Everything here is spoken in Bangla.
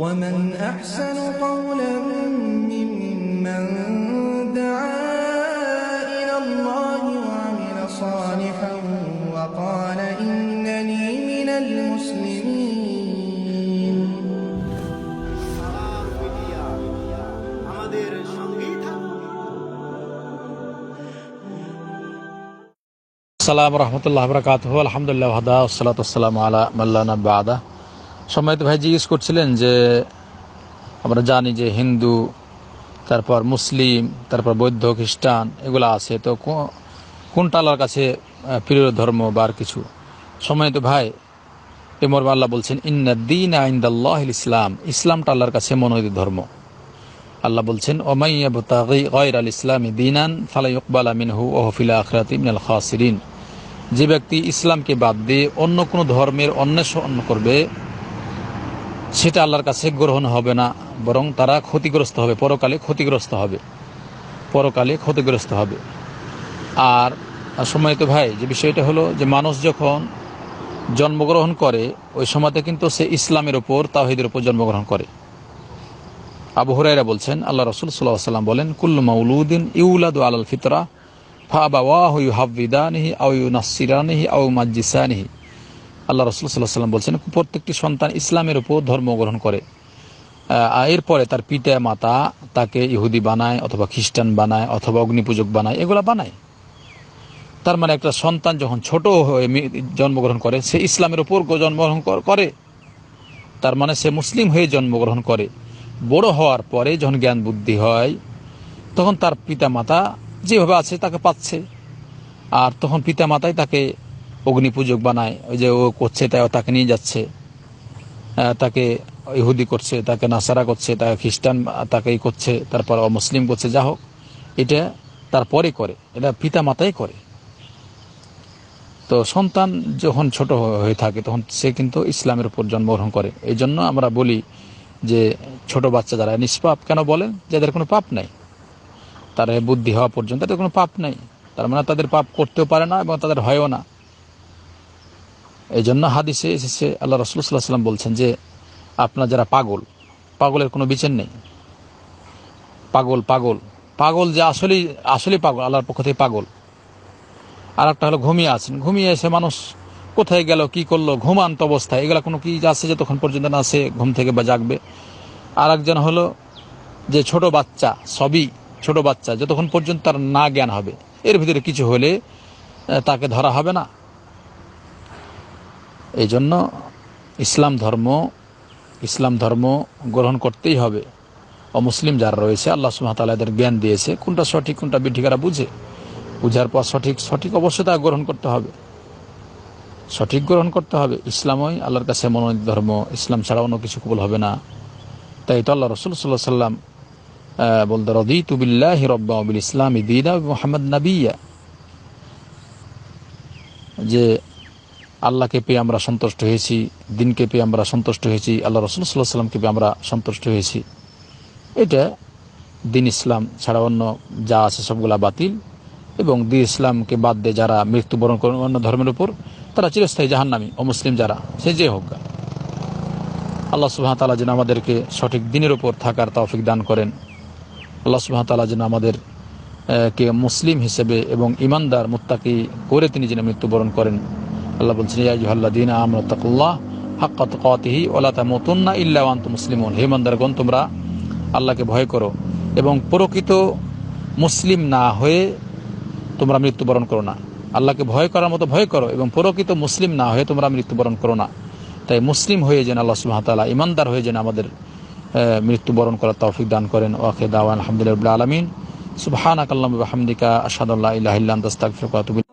ومن أحسن قولا ممن دعا إلى الله وعمل صالحا وقال إنني من المسلمين. السلام ورحمة الله وبركاته. الحمد لله وحده والصلاة والسلام على من لا نبي بعده. সম্মানিত ভাই জিজ্ঞেস করছিলেন যে আমরা জানি যে হিন্দু, তারপর মুসলিম, তারপর বৌদ্ধ, খ্রিস্টান, এগুলো আছে, তো কোনটা আল্লাহর কাছে প্রিয় ধর্ম বা আর কিছু? সম্মানিত ভাই, এ মর্মে আল্লাহ বলছেন ইন্দিন আইন্দাল্লাহ ইসলাম ইসলামটা আল্লাহর কাছে মনোনীত ধর্ম। আল্লাহ বলছেন ওমাইয়াবতাগি গয়র আল ইসলামী দিনান ইকবাল আমিনহু ওহফিলা আখরাতি মিনাল খাসিরিন যে ব্যক্তি ইসলামকে বাদ দিয়ে অন্য কোনো ধর্মের অন্বেষণ করবে সেটা আল্লাহর কাছে গ্রহণ হবে না, বরং তারা ক্ষতিগ্রস্ত হবে, পরকালে ক্ষতিগ্রস্ত হবে, পরকালে ক্ষতিগ্রস্ত হবে। আর সম্মানিত ভাই, যে বিষয়টা হলো যে মানুষ যখন জন্মগ্রহণ করে, ওই সময়তে কিন্তু সে ইসলামের ওপর তাহিদের উপর জন্মগ্রহণ করে। আবু হরাইরা বলছেন, আল্লাহ রসুল সাল্লাহ সাল্লাম বলেন, কুল্লু মাউলুদ্দিন ইউলাদু আলাল ফিতরা ফা ফাবা ওয়াহু হাফিদানিহি আউ নাসিরানিহি আউ মাজ্জিসানিহি। আল্লাহ রসুল সাল্লাহ সাল্লাম বলছেন, প্রত্যেকটি সন্তান ইসলামের উপর ধর্ম গ্রহণ করে। এরপরে তার পিতা, মাতা তাকে ইহুদি বানায় অথবা খ্রিস্টান বানায় অথবা অগ্নিপূজক বানায়, এগুলা বানায়। তার মানে একটা সন্তান যখন ছোট হয়ে জন্মগ্রহণ করে, সে ইসলামের উপর জন্মগ্রহণ করে। তার মানে সে মুসলিম হয়ে জন্মগ্রহণ করে। বড় হওয়ার পরে যখন জ্ঞান বুদ্ধি হয়, তখন তার পিতা মাতা যেভাবে আছে তাকে পাচ্ছে। আর তখন পিতা মাতাই তাকে অগ্নিপূজক বানায়, ওই যে ও করছে তাই তাকে নিয়ে যাচ্ছে। তাকে ইহুদি করছে, তাকে নাসারা করছে, তাকে খ্রিস্টান তাকে করছে, তারপর মুসলিম করছে, যা হোক, এটা তারপরে করে, এটা পিতা মাতাই করে। তো সন্তান যখন ছোট হয়ে থাকে, তখন সে কিন্তু ইসলামের উপর জন্মগ্রহণ করে। এই জন্য আমরা বলি যে ছোট বাচ্চা যারা নিষ্পাপ, কেন বলেন? যাদের কোনো পাপ নাই। তারা বুদ্ধি হওয়া পর্যন্ত তাদের কোনো পাপ নাই। তার মানে তাদের পাপ করতেও পারে না এবং তাদের হয়ও না। এই জন্য হাদিসে এসেছে, আল্লাহ রসুল সাল্লাহ সাল্লাম বলছেন যে, আপনার যারা পাগল, পাগলের কোনো বিচার নেই। পাগল পাগল। পাগল যে আসলেই আসলেই পাগল, আল্লাহর পক্ষ থেকে পাগল। আর একটা হলো ঘুমিয়ে আছেন। ঘুমিয়ে এসে মানুষ কোথায় গেল, কি করল, ঘুমান্ত অবস্থায়, এগুলা কোনো কি আছে যতক্ষণ পর্যন্ত না সে ঘুম থেকে বা জাগবে? আর একজন হলো যে ছোট বাচ্চা, সবই ছোট বাচ্চা, যতক্ষণ পর্যন্ত তার না জ্ঞান হবে, এর ভিতরে কিছু হলে তাকে ধরা হবে না। এই জন্য ইসলাম ধর্ম ইসলাম ধর্ম গ্রহণ করতেই হবে। অমুসলিম যারা রয়েছে, আল্লাহ সুহামতাল্লাহ এদের জ্ঞান দিয়েছে, কোনটা সঠিক, কোনটা বিঠিকারা বুঝে। বুঝার পর সঠিক সঠিক অবশ্যই তা গ্রহণ করতে হবে। সঠিক গ্রহণ করতে হবে। ইসলামই আল্লাহর কাছে মনোনীত ধর্ম, ইসলাম ছাড়া অন্য কিছু কবুল হবে না। তাই তো আল্লাহ রসুল সাল্লাহ সাল্লাম বলতে রদি তুবিল্লাহ রব্বা বিল ইসলাম দিনা মোহাম্মদ নাবিয়া। যে আল্লাহকে পেয়ে আমরা সন্তুষ্ট হয়েছি, দিনকে পেয়ে আমরা সন্তুষ্ট হয়েছি, আল্লাহ রসুল সাল্লাহ সাল্লামকে পেয়ে আমরা সন্তুষ্ট হয়েছি। এটা দিন ইসলাম ছাড়া অন্য যা আছে সবগুলা বাতিল এবং দিন ইসলামকে বাদ দিয়ে যারা মৃত্যুবরণ করেন অন্য ধর্মের উপর, তারা চিরস্থায়ী জাহান্নামী, অমুসলিম যারা, সে যে হোক। আল্লাহ সুবাহ তালা যেন আমাদেরকে সঠিক দিনের উপর থাকার তৌফিক দান করেন। আল্লাহ সুবাহ তালা যেন আমাদের কে মুসলিম হিসেবে এবং ইমানদার মুত্তাকি করে তিনি যেন মৃত্যুবরণ করেন। আল্লাহ বলছেন ইয়াজুহাল্লাহ দিন আমরতাকুল্লাহ হাক্কাত কাতিহি ওলা তামতুন্না ইল্লা ওয়ান্ত মুসলিমুন। হে ইমানদারগণ, তোমরা আল্লাহকে ভয় করো এবং প্রকৃত মুসলিম না হয়ে তোমরা মৃত্যুবরণ করো না। আল্লাহকে ভয় করার মতো ভয় করো এবং প্রকৃত মুসলিম না হয়ে তোমরা মৃত্যুবরণ করো না। তাই মুসলিম হয়ে যেন আল্লাহ সুবাহ ইমানদার হয়ে যেন আমাদের মৃত্যুবরণ করার তৌফিক দান করেন। ওয়াকে দাওয়ান আলহামদুলিল্লাহ আলমিন। সুবাহানাক আল্লাহ হামদিকা আসাদুল্লাহ ইলাহিল্লাহ